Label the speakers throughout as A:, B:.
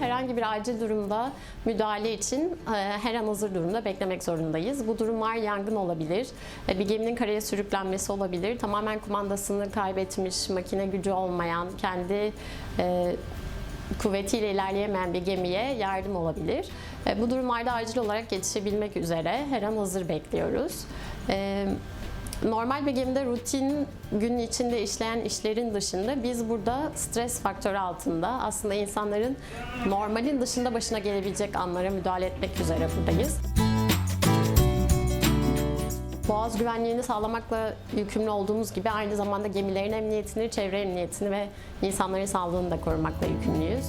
A: herhangi bir acil durumda müdahale için e, her an hazır durumda beklemek zorundayız. Bu durumlar yangın olabilir, e, bir geminin karaya sürüklenmesi olabilir, tamamen kumandasını kaybetmiş, makine gücü olmayan, kendi e, kuvvetiyle ilerleyemeyen bir gemiye yardım olabilir. Bu durumlarda acil olarak yetişebilmek üzere her an hazır bekliyoruz. Normal bir gemide rutin gün içinde işleyen işlerin dışında biz burada stres faktörü altında aslında insanların normalin dışında başına gelebilecek anlara müdahale etmek üzere buradayız. Boğaz güvenliğini sağlamakla yükümlü olduğumuz gibi aynı zamanda gemilerin emniyetini, çevre emniyetini ve insanların sağlığını da korumakla yükümlüyüz.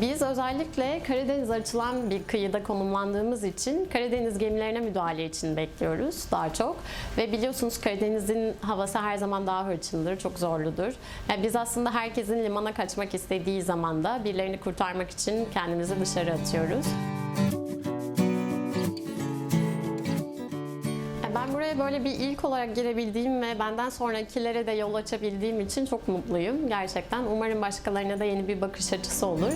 A: Biz özellikle Karadeniz açılan bir kıyıda konumlandığımız için Karadeniz gemilerine müdahale için bekliyoruz daha çok. Ve biliyorsunuz Karadeniz'in havası her zaman daha hırçındır, çok zorludur. Yani biz aslında herkesin limana kaçmak istediği zaman da birilerini kurtarmak için kendimizi dışarı atıyoruz. Buraya böyle bir ilk olarak girebildiğim ve benden sonrakilere de yol açabildiğim için çok mutluyum gerçekten. Umarım başkalarına da yeni bir bakış açısı olur.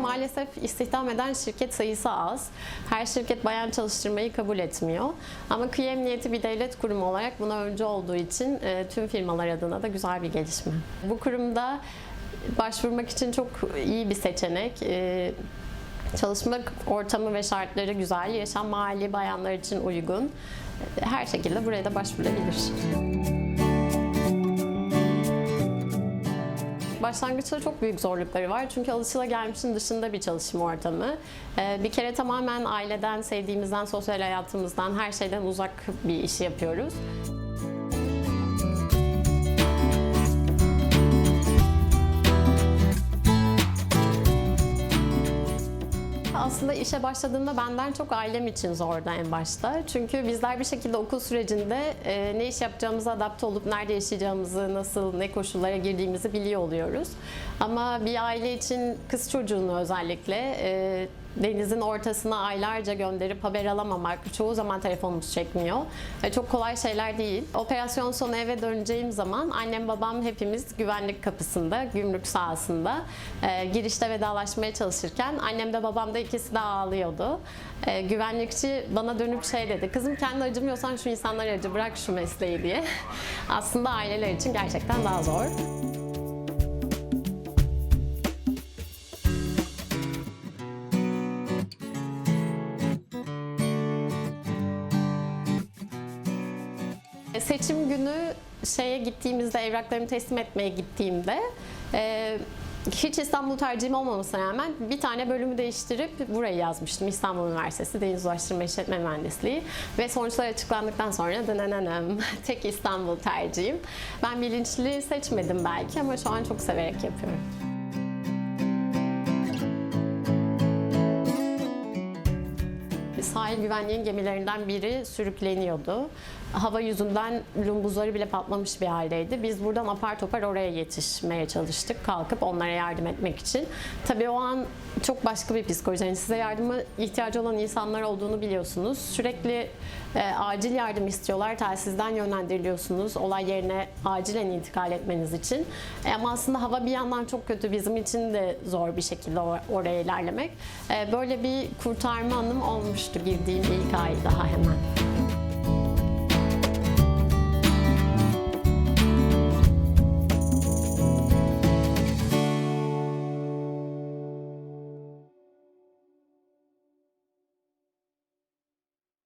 A: Maalesef istihdam eden şirket sayısı az. Her şirket bayan çalıştırmayı kabul etmiyor. Ama kıyı emniyeti bir devlet kurumu olarak buna öncü olduğu için e, tüm firmalar adına da güzel bir gelişme. Bu kurumda başvurmak için çok iyi bir seçenek. Çalışma ortamı ve şartları güzel, yaşam mahalli bayanlar için uygun. Her şekilde buraya da başvurulabilir. Başlangıçta çok büyük zorlukları var çünkü alışılagelmişin dışında bir çalışma ortamı. Ee, Bir kere tamamen aileden, sevdiğimizden, sosyal hayatımızdan, her şeyden uzak bir işi yapıyoruz. Aslında işe başladığımda benden çok ailem için zordu en başta. Çünkü bizler bir şekilde okul sürecinde e, ne iş yapacağımıza adapte olup nerede yaşayacağımızı, nasıl, ne koşullara girdiğimizi biliyor oluyoruz. Ama bir aile için kız çocuğunu özellikle e, denizin ortasına aylarca gönderip haber alamamak, çoğu zaman telefonumuz çekmiyor. E, Çok kolay şeyler değil. Operasyon sonu eve döneceğim zaman annem babam hepimiz güvenlik kapısında, gümrük sahasında e, girişte vedalaşmaya çalışırken annem de babam da ikisi de ağlıyordu. E, güvenlikçi bana dönüp şey dedi, kızım kendi acımıyorsan şu insanlara acı bırak şu mesleği diye. Aslında aileler için gerçekten daha zor. Seçim günü şeye gittiğimizde, evraklarımı teslim etmeye gittiğimde e, hiç İstanbul tercihim olmamasına rağmen bir tane bölümü değiştirip burayı yazmıştım. İstanbul Üniversitesi Deniz Ulaştırma İşletme Mühendisliği. Ve sonuçlar açıklandıktan sonra dönenenem tek İstanbul tercihim. Ben bilinçli seçmedim belki ama şu an çok severek yapıyorum. sahil güvenliğin gemilerinden biri sürükleniyordu. Hava yüzünden lumbuzları bile patlamış bir haldeydi. Biz buradan apar topar oraya yetişmeye çalıştık. Kalkıp onlara yardım etmek için. Tabii o an çok başka bir psikoloji. Yani size yardıma ihtiyacı olan insanlar olduğunu biliyorsunuz. Sürekli e, acil yardım istiyorlar. Telsizden yönlendiriliyorsunuz. Olay yerine acilen intikal etmeniz için. E, ama aslında hava bir yandan çok kötü. Bizim için de zor bir şekilde or- oraya ilerlemek. E, böyle bir kurtarma anım olmuştu girdiğim ilk ay daha hemen.